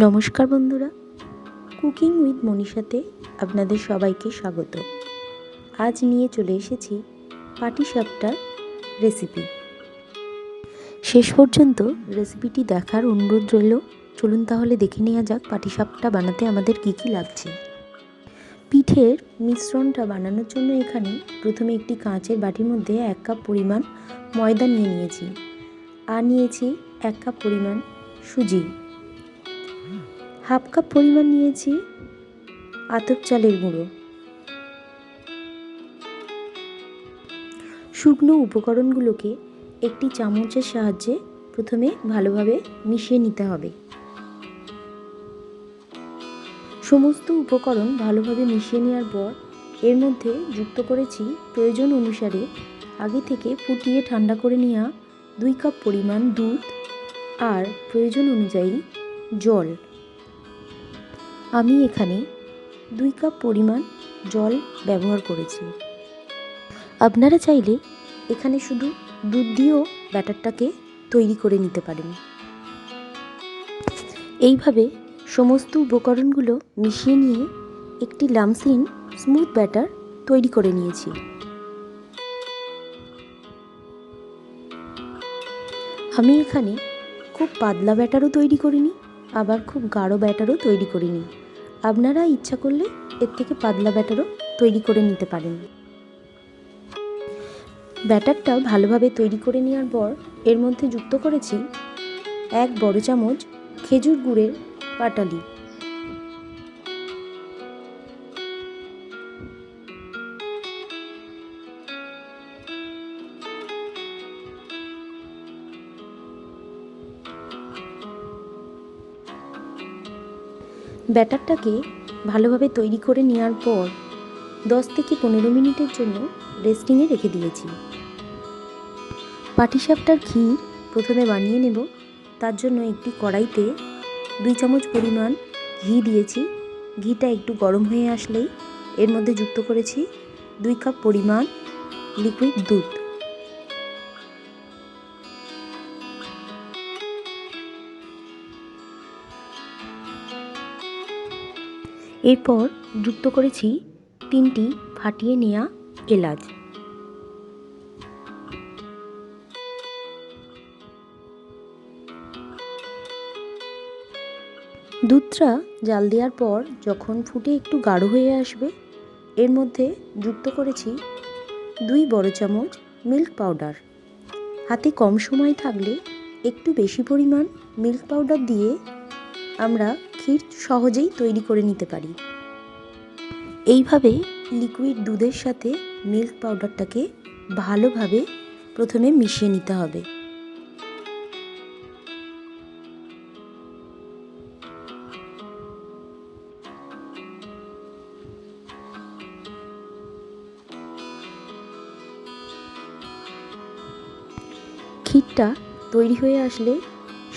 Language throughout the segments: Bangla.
নমস্কার বন্ধুরা। কুকিং উইথ মনীষাতে আপনাদের সবাইকে স্বাগত। আজ নিয়ে চলে এসেছি পাটিসাপটার রেসিপি শেষ পর্যন্ত রেসিপিটি দেখার অনুরোধ রইল। চলুন তাহলে দেখে নেওয়া যাক পাটিসাপটা বানাতে আমাদের কী কী লাগছে। পিঠের মিশ্রণটা বানানোর জন্য এখানে প্রথমে একটি কাঁচের বাটির মধ্যে এক কাপ পরিমাণ ময়দা নিয়ে নিয়েছি। আর নিয়েছি এক কাপ পরিমাণ সুজি। হাফ কাপ পরিমাণ নিয়েছি আতপ চালের গুঁড়ো। শুকনো উপকরণগুলোকে একটি চামচের সাহায্যে প্রথমে ভালোভাবে মিশিয়ে নিতে হবে। সমস্ত উপকরণ ভালোভাবে মিশিয়ে নেওয়ার পর এর মধ্যে যুক্ত করেছি প্রয়োজন অনুসারে আগে থেকে ফুটিয়ে ঠান্ডা করে নেওয়া দুই কাপ পরিমাণ দুধ আর প্রয়োজন অনুযায়ী জল। আমি এখানে দুই কাপ পরিমাণ জল ব্যবহার করেছি। আপনারা চাইলে এখানে শুধু দুধ দিয়েও ব্যাটারটাকে তৈরি করে নিতে পারেন। এইভাবে সমস্ত উপকরণগুলো মিশিয়ে নিয়ে একটি লামসিন স্মুথ ব্যাটার তৈরি করে নিয়েছি। আমি এখানে খুব পাতলা ব্যাটারও তৈরি করিনি, আবার খুব গাঢ় ব্যাটারও তৈরি করিনি। আপনারা ইচ্ছা করলে এর থেকে পাতলা ব্যাটারও তৈরি করে নিতে পারেন। ব্যাটারটা ভালোভাবে তৈরি করে নেওয়ার পর এর মধ্যে যুক্ত করেছি এক বড় চামচ খেজুর গুড়ের পাটালি। ব্যাটারটাকে ভালোভাবে তৈরি করে নেওয়ার পর দশ থেকে পনেরো মিনিটের জন্য রেস্টিংয়ে রেখে দিয়েছি। পাটিসাপটার ক্ষীর প্রথমে বানিয়ে নেব। তার জন্য একটি কড়াইতে দুই চামচ পরিমাণ ঘি দিয়েছি। ঘিটা একটু গরম হয়ে আসলেই এর মধ্যে যুক্ত করেছি দুই কাপ পরিমাণ লিকুইড দুধ। এরপর যুক্ত করেছি তিনটি ফাটিয়ে নেওয়া এলাচ। দুধটা জাল দেওয়ার পর যখন ফুটে একটু গাঢ় হয়ে আসবে, এর মধ্যে যুক্ত করেছি দুই বড় চামচ মিল্ক পাউডার। হাতে কম সময় থাকলে একটু বেশি পরিমাণ মিল্ক পাউডার দিয়ে আমরা ক্ষীর সহজেই তৈরি করে নিতে পারি। এইভাবে লিকুইড দুধের সাথে মিল্ক পাউডারটাকে ভালোভাবে প্রথমে মিশিয়ে নিতে হবে। ক্ষীরটা তৈরি হয়ে আসলে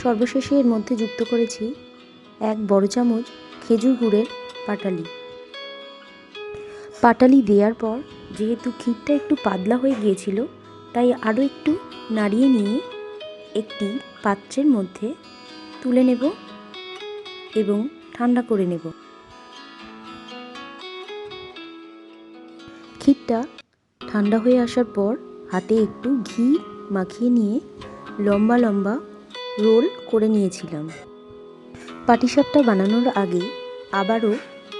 সর্বশেষে এর মধ্যে যুক্ত করেছি এক বড় চামচ খেজুর গুড়ের পাটালি। পাটালি দেওয়ার পর যেহেতু ক্ষীরটা একটু পাতলা হয়ে গিয়েছিল, তাই আরও একটু নাড়িয়ে নিয়ে একটি পাত্রের মধ্যে তুলে নেব এবং ঠান্ডা করে নেব। ক্ষীরটা ঠান্ডা হয়ে আসার পর হাতে একটু ঘি মাখিয়ে নিয়ে লম্বা লম্বা রোল করে নিয়েছিলাম। পাটিসাপটা বানানোর আগে আবারও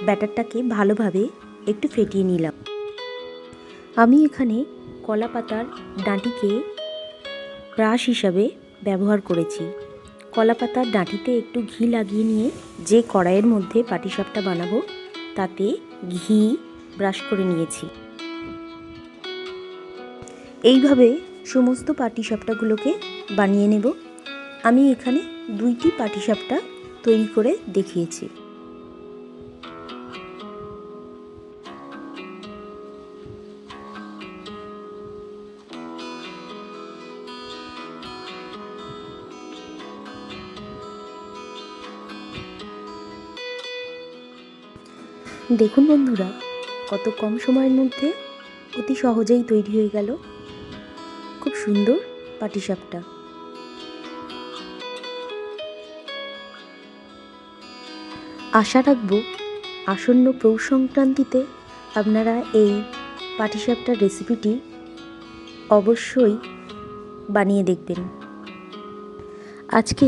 ব্যাটারটাকে ভালোভাবে একটু ফেটিয়ে নিলাম। আমি এখানে কলা পাতার ডাঁটিকে ব্রাশ হিসাবে ব্যবহার করেছি। কলা পাতার ডাঁটিতে একটু ঘি লাগিয়ে নিয়ে যে কড়াইয়ের মধ্যে পাটিসাপটা বানাবো, তাতে ঘি ব্রাশ করে নিয়েছি। এইভাবে সমস্ত পাটিসাপটাগুলোকে বানিয়ে নেব। আমি এখানে দুইটি পাটিসাপটা তৈরি করে দেখিয়েছি। দেখুন বন্ধুরা, কত কম সময়ের মধ্যে অতি সহজেই তৈরি হয়ে গেল। খুব সুন্দর পাটিসাপটা। আশা রাখব আসন্ন পৌষ সংক্রান্তিতে আপনারা এই পাটিসাপটার রেসিপিটি অবশ্যই বানিয়ে দেখবেন। আজকে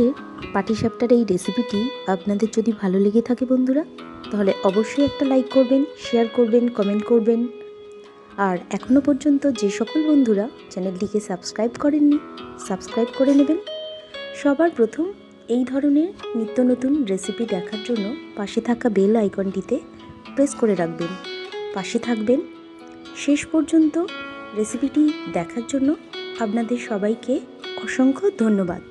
পাটিসাপটার এই রেসিপিটি আপনাদের যদি ভালো লেগে থাকে বন্ধুরা, তাহলে অবশ্যই একটা লাইক করবেন শেয়ার করবেন কমেন্ট করবেন। আর এখনও পর্যন্ত যে সকল বন্ধুরা চ্যানেলটিকে সাবস্ক্রাইব করেননি সাবস্ক্রাইব করে নেবেন। সবার প্রথম এই ধরনের নিত্য নতুন রেসিপি দেখার জন্য পাশে থাকা বেল আইকনটিতে প্রেস করে রাখবেন। পাশে থাকবেন। শেষ পর্যন্ত রেসিপিটি দেখার জন্য আপনাদের সবাইকে অসংখ্য ধন্যবাদ।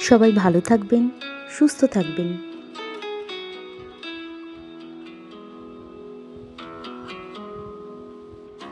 সবাই ভালো থাকবেন, সুস্থ থাকবেন।